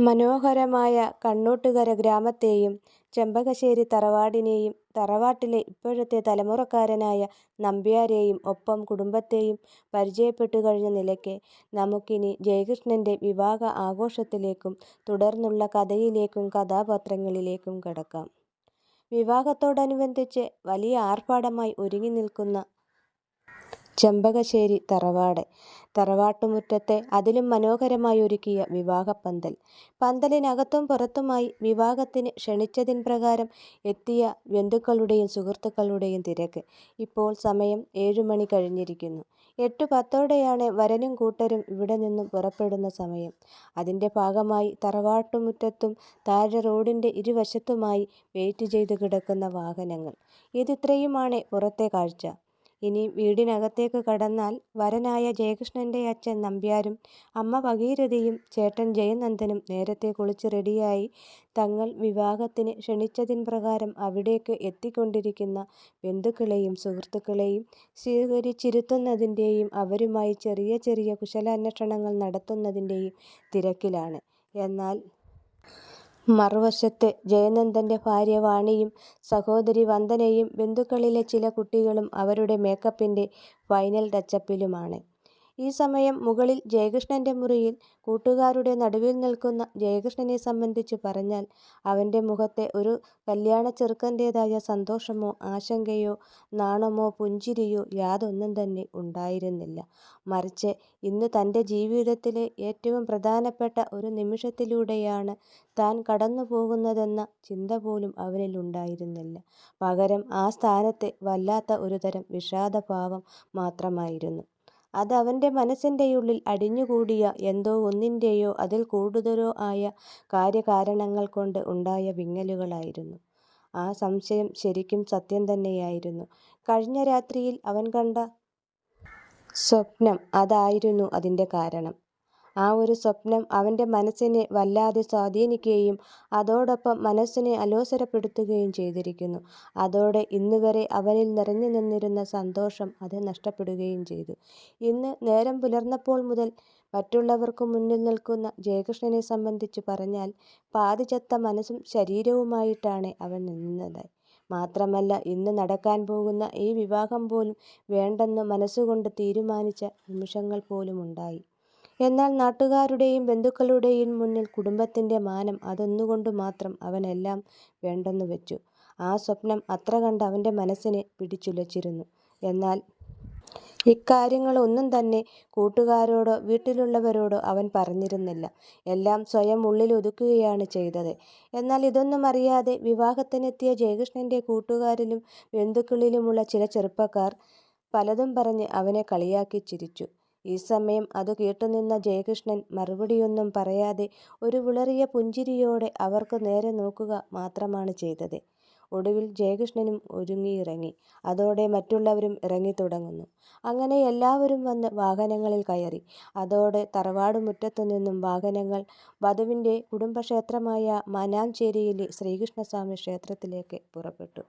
മനോഹരമായ കണ്ണോട്ടുകര ഗ്രാമത്തെയും ചെമ്പകശ്ശേരി തറവാടിനെയും തറവാട്ടിലെ ഇപ്പോഴത്തെ തലമുറക്കാരനായ നമ്പ്യാരെയും ഒപ്പം കുടുംബത്തെയും പരിചയപ്പെട്ടു കഴിഞ്ഞ നിലയ്ക്ക് നമുക്കിനി ജയകൃഷ്ണന്റെ വിവാഹ ആഘോഷത്തിലേക്കും തുടർന്നുള്ള കഥയിലേക്കും കഥാപാത്രങ്ങളിലേക്കും കടക്കാം. വിവാഹത്തോടനുബന്ധിച്ച് വലിയ ആർഭാടമായി ഒരുങ്ങിനിൽക്കുന്ന ചെമ്പകശ്ശേരി തറവാട്. തറവാട്ടുമുറ്റത്തെ അതിലും മനോഹരമായി ഒരുക്കിയ വിവാഹപ്പന്തൽ. പന്തലിനകത്തും പുറത്തുമായി വിവാഹത്തിന് ക്ഷണിച്ചതിൻ പ്രകാരം എത്തിയ ബന്ധുക്കളുടെയും സുഹൃത്തുക്കളുടെയും തിരക്ക്. ഇപ്പോൾ സമയം ഏഴുമണി കഴിഞ്ഞിരിക്കുന്നു. എട്ടു പത്തോടെയാണ് വരനും കൂട്ടരും ഇവിടെ നിന്നും പുറപ്പെടുന്ന സമയം. അതിന്റെ ഭാഗമായി തറവാട്ടുമുറ്റത്തും താഴെ റോഡിന്റെ ഇരുവശത്തുമായി വെയിറ്റ് ചെയ്തു കിടക്കുന്ന വാഹനങ്ങൾ. ഇതിത്രയുമാണ് പുറത്തെ കാഴ്ച. ഇനി വീടിനകത്തേക്ക് കടന്നാൽ വരനായ ജയകൃഷ്ണന്റെ അച്ഛൻ നമ്പ്യാരും അമ്മ ഭഗീരഥയും ചേട്ടൻ ജയനന്ദനും നേരത്തെ കുളിച്ച് റെഡിയായി തങ്ങൾ വിവാഹത്തിന് ക്ഷണിച്ചതിൻ പ്രകാരം അവിടേക്ക് എത്തിക്കൊണ്ടിരിക്കുന്ന ബന്ധുക്കളെയും സുഹൃത്തുക്കളെയും സ്വീകരിച്ചിരുത്തുന്നതിന്റെയും അവരുമായി ചെറിയ ചെറിയ കുശലാന്വേഷണങ്ങൾ നടത്തുന്നതിന്റെയും തിരക്കിലാണ്. എന്നാൽ മറുവശത്ത് ജയനന്ദന്റെ ഭാര്യ വാണിയും സഹോദരി വന്ദനയും ബന്ധുക്കളിലെ ചില കുട്ടികളും അവരുടെ മേക്കപ്പിന്റെ ഫൈനൽ ടച്ചപ്പിലുമാണ്. ഈ സമയം മുകളിൽ ജയകൃഷ്ണന്റെ മുറിയിൽ കൂട്ടുകാരുടെ നടുവിൽ നിൽക്കുന്ന ജയകൃഷ്ണനെ സംബന്ധിച്ച് പറഞ്ഞാൽ അവന്റെ മുഖത്തെ ഒരു കല്യാണ ചെറുക്കന്റേതായ സന്തോഷമോ ആശങ്കയോ നാണമോ പുഞ്ചിരിയോ യാതൊന്നും തന്നെ ഉണ്ടായിരുന്നില്ല. മറിച്ച് ഇന്ന് തന്റെ ജീവിതത്തിലെ ഏറ്റവും പ്രധാനപ്പെട്ട ഒരു നിമിഷത്തിലൂടെയാണ് താൻ കടന്നു പോകുന്നതെന്ന ചിന്ത പോലും അവനിൽ ഉണ്ടായിരുന്നില്ല. പകരം ആ സ്ഥാനത്തെ വല്ലാത്ത ഒരുതരം വിഷാദഭാവം മാത്രമായിരുന്നു. അത് അവന്റെ മനസ്സിന്റെയുള്ളിൽ അടിഞ്ഞുകൂടിയ എന്തോ ഒന്നിന്റെയോ അതിൽ കൂടുതലോ ആയ കാര്യകാരണങ്ങൾ കൊണ്ട് ഉണ്ടായ വിങ്ങലുകളായിരുന്നു. ആ സംശയം ശരിക്കും സത്യം തന്നെയായിരുന്നു. കഴിഞ്ഞ രാത്രിയിൽ അവൻ കണ്ട സ്വപ്നം അതായിരുന്നു അതിന്റെ കാരണം. ആ ഒരു സ്വപ്നം അവന്റെ മനസ്സിനെ വല്ലാതെ സ്വാധീനിക്കുകയും അതോടൊപ്പം മനസ്സിനെ അലോസരപ്പെടുത്തുകയും ചെയ്തിരിക്കുന്നു. അതോടെ ഇന്നുവരെ അവനിൽ നിറഞ്ഞുനിന്നിരുന്ന സന്തോഷം അത് നഷ്ടപ്പെടുകയും ചെയ്തു. ഇന്ന് നേരം പുലർന്നപ്പോൾ മുതൽ മറ്റുള്ളവർക്ക് മുന്നിൽ നിൽക്കുന്ന ജയകൃഷ്ണനെ സംബന്ധിച്ച് പറഞ്ഞാൽ പാതിചത്ത മനസ്സും ശരീരവുമായിട്ടാണ് അവൻ നിന്നത്. മാത്രമല്ല ഇന്ന് നടക്കാൻ പോകുന്ന ഈ വിവാഹം പോലും വേണ്ടെന്ന് മനസ്സുകൊണ്ട് തീരുമാനിച്ച നിമിഷങ്ങൾ പോലുമുണ്ടായി. എന്നാൽ നാട്ടുകാരുടെയും ബന്ധുക്കളുടെയും മുന്നിൽ കുടുംബത്തിന്റെ മാനം അതൊന്നുകൊണ്ട് മാത്രം അവനെല്ലാം വേണ്ടെന്ന് വെച്ചു. ആ സ്വപ്നം അത്ര കണ്ട് അവന്റെ മനസ്സിനെ പിടിച്ചുലച്ചിരുന്നു. എന്നാൽ ഇക്കാര്യങ്ങൾ ഒന്നും തന്നെ കൂട്ടുകാരോടോ വീട്ടിലുള്ളവരോടോ അവൻ പറഞ്ഞിരുന്നില്ല. എല്ലാം സ്വയം ഉള്ളിൽ ഉള്ളിലൊതുക്കുകയാണ് ചെയ്തത്. എന്നാൽ ഇതൊന്നും അറിയാതെ വിവാഹത്തിനെത്തിയ ജയകൃഷ്ണന്റെ കൂട്ടുകാരിലും ബന്ധുക്കളിലുമുള്ള ചില ചെറുപ്പക്കാർ പലതും പറഞ്ഞ് അവനെ കളിയാക്കി ചിരിച്ചു. ഈ സമയം അത് കേട്ടുനിന്ന ജയകൃഷ്ണൻ മറുപടിയൊന്നും പറയാതെ ഒരു വിളറിയ പുഞ്ചിരിയോടെ അവർക്ക് നേരെ നോക്കുക മാത്രമാണ് ചെയ്തത്. ഒടുവിൽ ജയകൃഷ്ണനും ഒരുങ്ങിയിറങ്ങി. അതോടെ മറ്റുള്ളവരും ഇറങ്ങിത്തുടങ്ങുന്നു. അങ്ങനെ എല്ലാവരും വന്ന് വാഹനങ്ങളിൽ കയറി. അതോടെ തറവാട്ടുമുറ്റത്തുനിന്നും വാഹനങ്ങൾ വധുവിന്റെ കുടുംബക്ഷേത്രമായ മാനാഞ്ചേരിയിലെ ശ്രീകൃഷ്ണസ്വാമി ക്ഷേത്രത്തിലേക്ക് പുറപ്പെട്ടു.